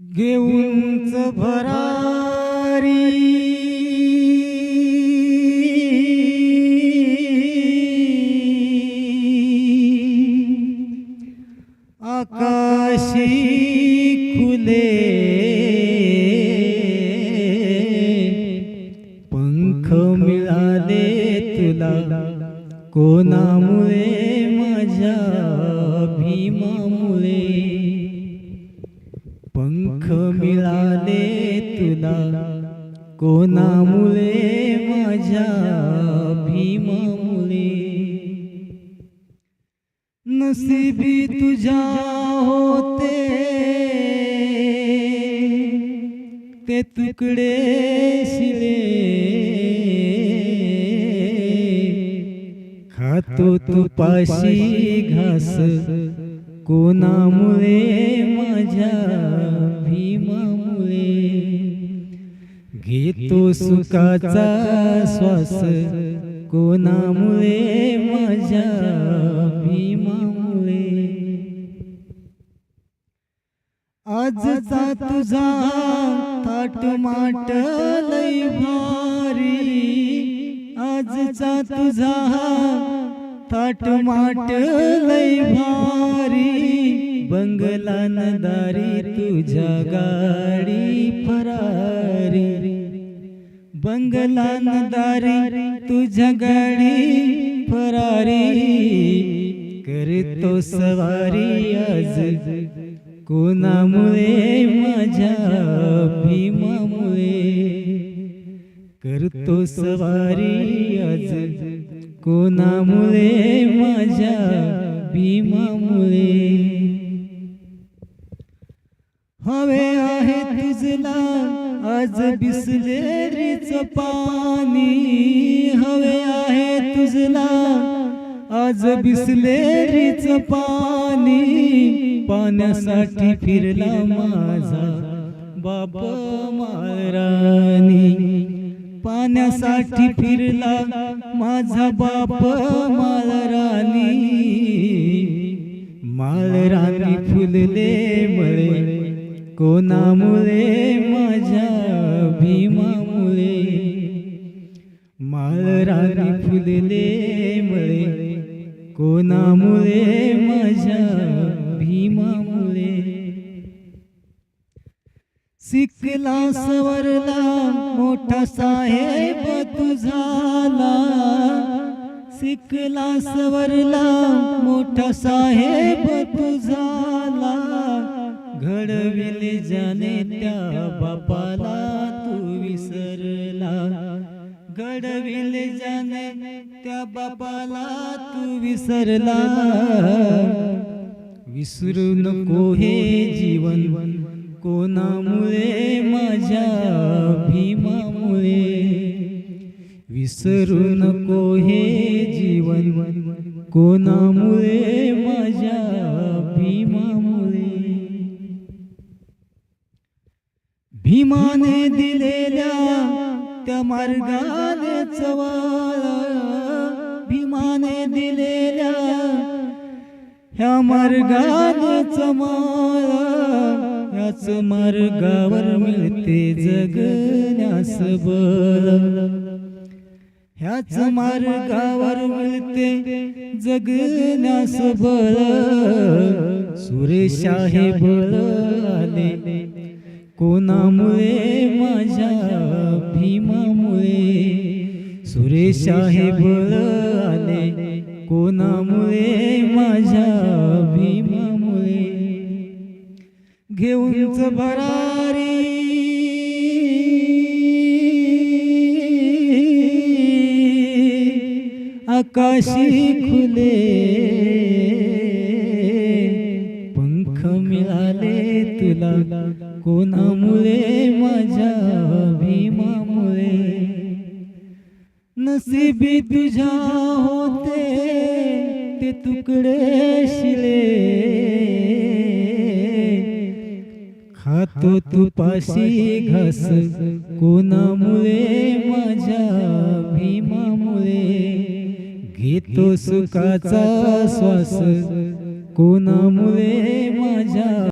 घेऊनच भरारी. आकाशी खुले पंख मिळाले तुला. कोणामुळे माझ्या कोणामुळे माझ्या भीमामुळे? नसीबी तुझ्या होते. ते तुकडे शिले. खातो तुपाशी घास. कोणामुळे माझ्या भीमामुळे? घेतो सुखाचा श्वास कोणामुळे माझ्या भीमामुळे? आजचा तुझा थाट माट लय भारी. आजचा तुझा थाट माट लय भारी. बंगला नदारी तुझ्या गाडी फरा बंगलान नदारी तुझ्या गाडी फरारी करतो सवारी आज. कोणामुळे माझ्या भीमामुळे. करतो सवारी आज. कोणामुळे माझ्या भीमामुळे. हवे आहे तुझला. आज बिसलेरीच पाणी हवे आहे तुझला. आज बिसलेरीच पाणी पाण्यासाठी फिरला माझा बाप मारानी पाण्यासाठी फिरला माझा बाप माळराणी माळराणी फुलले मळे. कोणामुळे माझ्या भीमामुळे माळरानी फुलले मळे. कोणामुळे माझ्या भीमामुळे शिकला सवरला मोठा साहेब तू झाला शिकला सवरला मोठा साहेब तू झाला घडविले जाणे त्या बापाला तू विसरला. घडविले जाणे त्या बापाला तू विसरला. विसरू नको हे जीवन कोणामुळे माझ्या भीमामुळे. विसरू नको हे जीवन कोणामुळे माझ्या भीमामुळे. भीमाने दिलेल्या त्या मार्गाने चवाळ भीमाने दिलेल्या ह्या मार्गाने चमाळ याच मार्गावर मिळते जगण्यास बळ ह्याच मार्गावर मिळते जगण्यास बळ सुरेशा हे बळ आले कोणामुळे माझ्या भीमामुळे? सुरेशा हे बळ आले. कोणामुळे माझ्या भीमामुळे? घेऊनच भरारी. आकाशी खुले. पंख मिळाले तुला. कोणामुळे माझ्या भीमामुळे नसीबी तुझ्या होते ते तुकडे शिले. खातो तुपाशी घास कोणामुळे माझ्या भीमामुळे घेतो सुखाचा श्वास कोणामुळे माझ्या